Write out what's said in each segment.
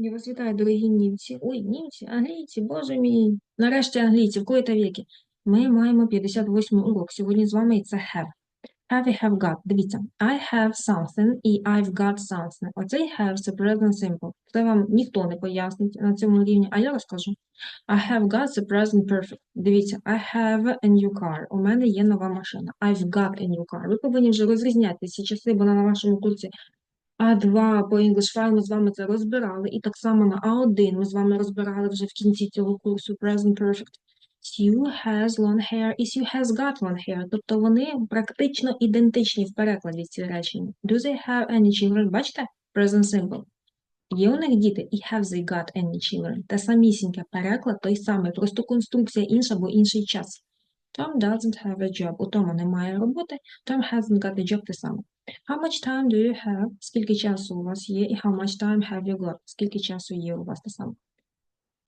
Я вас вітаю, дорогі німці. Ой, німці, англійці, боже мій. Нарешті англійці, в коїта віки. Ми маємо 58 урок. Сьогодні з вами це have. Have і have got. Дивіться, I have something і I've got something. Оцей have це present simple. Це вам ніхто не пояснить на цьому рівні, а я розкажу. I have got the present perfect. Дивіться, I have a new car. У мене є нова машина. I've got a new car. Ви повинні вже розрізняти ці часи, бо на вашому курсі а2 по English File ми з вами це розбирали. І так само на А1 ми з вами розбирали вже в кінці цього курсу Present Perfect. Sue has long hair і Sue has got long hair. Тобто вони практично ідентичні в перекладі ці речення. Do they have any children? Бачите? Present Simple. Є у них діти і have they got any children. Те самісіньке переклад той самий, просто конструкція інша, бо інший час. Tom doesn't have a job. У Тома немає роботи. Tom hasn't got a job те саме. How much time do you have? Скільки часу у вас є? І how much time have you got? Скільки часу є у вас те саме?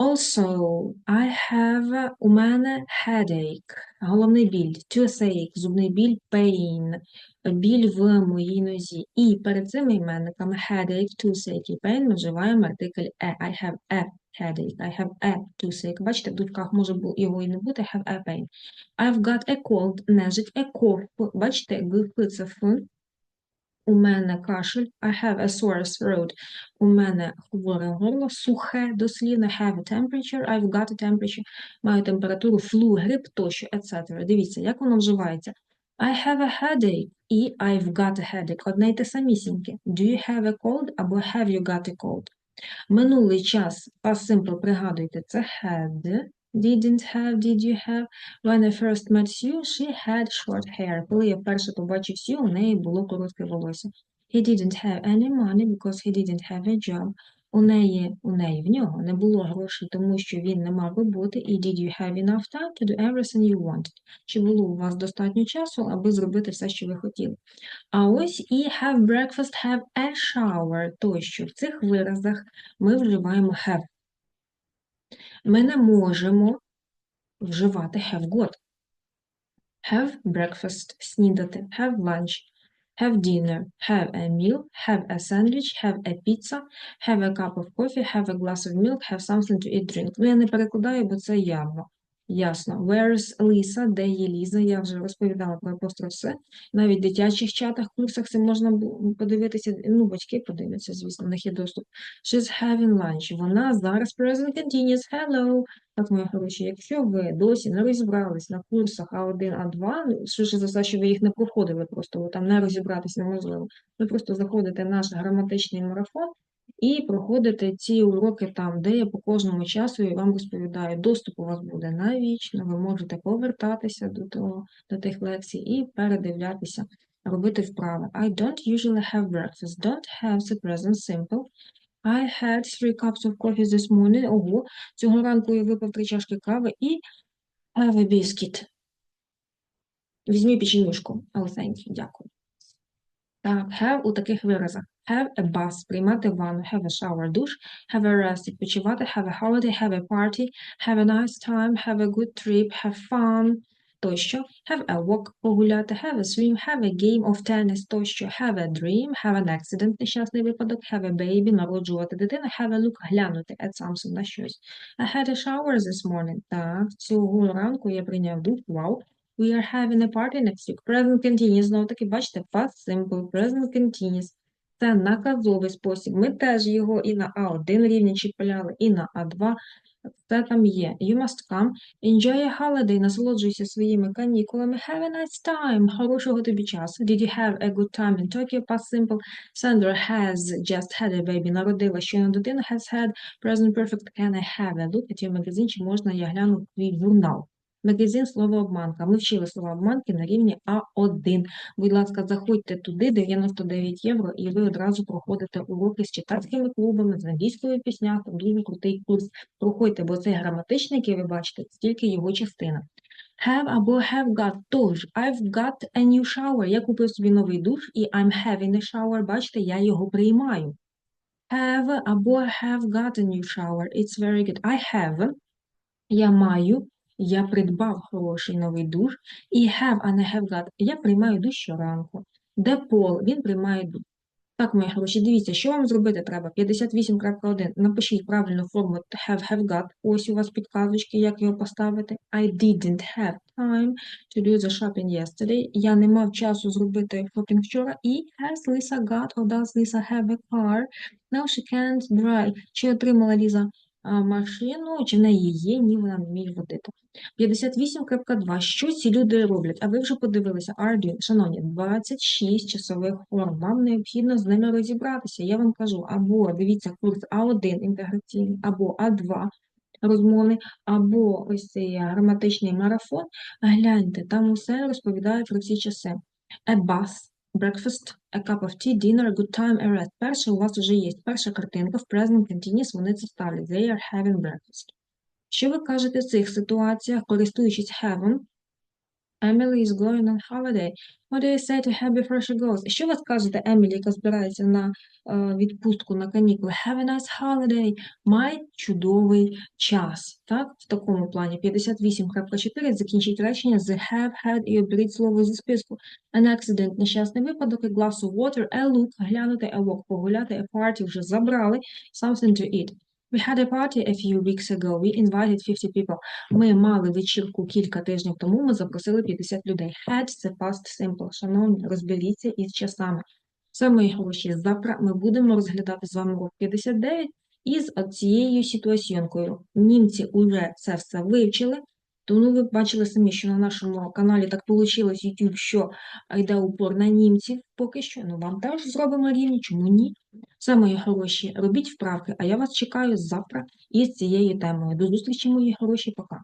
Also, I have у мене headache, головний біль, toothache, зубний біль, pain, біль в моїй нозі. І перед цими іменниками headache, toothache і pain ми вживаємо артикль e. I have a headache, I have a toothache. Бачите, в дужках може його і не бути, have a pain. I've got a cold, нежить, a cough. Бачите, г, це ф. У мене кашель. I have a sore throat. У мене хворе горло, сухе, дослівно, have a temperature, I've got a temperature, маю температуру, флу, грип тощо, etc. Дивіться, як воно вживається. I have a headache і I've got a headache. Одне й те самісіньке. Do you have a cold або have you got a cold? Минулий час, past simple, пригадуйте, це had, didn't have, did you have. When I first met Sue, she had short hair. Коли я вперше побачив Сью, у неї було коротке волосся. He didn't have any money because he didn't have a job. У неї, у неї, в нього не було грошей, тому що він не мав роботи. І did you have enough time to do everything you wanted? Чи було у вас достатньо часу, аби зробити все, що ви хотіли? А ось і have breakfast, have a shower тощо. В цих виразах ми вживаємо have. Ми не можемо вживати have got. Have breakfast – снідати, have lunch, have dinner, have a meal, have a sandwich, have a pizza, have a cup of coffee, have a glass of milk, have something to eat, drink. Ну, я не перекладаю, бо це явно. Ясно. Where's Lisa? Де є Ліза? Я вже розповідала про апостроф «с». Навіть в дитячих чатах, курсах це можна подивитися. Ну, батьки подивляться, звісно, в них є доступ. She's having lunch. Вона зараз present continuous. Hello. Так, мої хороші, якщо ви досі не розібрались на курсах А1, А2, ну, швидше за все, що ви їх не проходили просто, бо там не розібратись неможливо. Ви просто заходите в наш граматичний марафон і проходите ці уроки там, де я по кожному часу і вам розповідаю. Доступ у вас буде навічно, ви можете повертатися до того, до тих лекцій і передивлятися, робити вправи. I don't usually have breakfast. Don't have the present simple. I had three cups of coffee this morning. Ого, цього ранку я випив три чашки кави і have a biscuit. Візьмі печенюшку. Oh, thank you, дякую. Так, have у таких виразах. Have a bath, приймати ванну, have a shower, душ, have a rest, відпочивати, have a holiday, have a party, have a nice time, have a good trip, have fun, тощо. Have a walk, погуляти, have a swim, have a game of tennis, тощо. Have a dream, have an accident, нещасний випадок, have a baby, народжувати дитину, have a look, глянути at something, на щось. I had a shower this morning. Так, цього ранку я прийняв душ, вау. We are having a party next week. Present continuous. Знову таки, бачите, past simple, present continuous. Це наказовий спосіб. Ми теж його і на А1 рівні чіпляли, і на А2. Це там є. You must come. Enjoy a holiday. Насолоджуйся своїми канікулами. Have a nice time. Хорошого тобі часу. Did you have a good time in Tokyo? Past simple. Sandra has just had a baby. Народила щойно дитину. Has had. Present perfect. Can I have a look at your magazine? Чи можна я гляну твій журнал? Магазин слово обманка. Ми вчили слова обманки на рівні А1. Будь ласка, заходьте туди, 99 євро, і ви одразу проходите уроки з читацькими клубами, з англійською пісня. Там дуже крутий курс. Проходьте, бо цей граматичний, який ви бачите, це тільки його частина. Have або have got. Тож, I've got a new shower. Я купив собі новий душ, і I'm having a shower. Бачите, я його приймаю. Have або have got a new shower. It's very good. I have. Я маю. Я придбав хороший новий душ. І have, а не have got. Я приймаю душ щоранку. Де Пол? Він приймає душ. Так, мої хороші, дивіться, що вам зробити треба? 58.1. Напишіть правильну форму have, have got. Ось у вас підказочки, як його поставити. I didn't have time to do the shopping yesterday. Я не мав часу зробити шопінг вчора. І has Lisa got or does Lisa have a car? No, she can't drive. Чи отримала Ліза машину, чи в неї є? Ні, вона не вміє водити. 58.2. Що ці люди роблять? А ви вже подивилися. Doing. Шановні, 26 часових форм. Вам необхідно з ними розібратися. Я вам кажу, або дивіться курс А1 інтеграційний, або А2 розмовний, або ось цей граматичний марафон. Гляньте, там усе розповідає про ці часи. Bus, breakfast, a cup of tea, dinner, a good time, a rest. Перше у вас вже є. Перша картинка в present continuous, вони це ставлять. They are having breakfast. Що ви кажете в цих ситуаціях, користуючись have'ом? Emily is going on holiday. What do you say to her before she goes? Що ви скажете Емілі, яка збирається на е, відпустку, на канікули? Have a nice holiday. Май чудовий час. Так? В такому плані. 58.4. Закінчіть речення з have, had і оберіть слово зі списку. An accident – нещасний випадок, a glass of water, a look – глянути, a walk – погуляти, a party – вже забрали, something to eat. We had a party a few weeks ago. We invited 50 people. Ми мали вечірку кілька тижнів тому, ми запросили 50 людей. Had – це past simple. Шановні, розберіться із часами. Це мої гроші. завтра ми будемо розглядати з вами урок 59 із цією ситуаціонкою. Німці уже це все вивчили, тому ви бачили самі, що на нашому каналі так вийшло YouTube, що йде упор на німців поки що. Ну, вам теж зробимо рівні, чому ні? Все, мої хороші, робіть вправки, а я вас чекаю завтра із цією темою. До зустрічі, мої хороші, пока.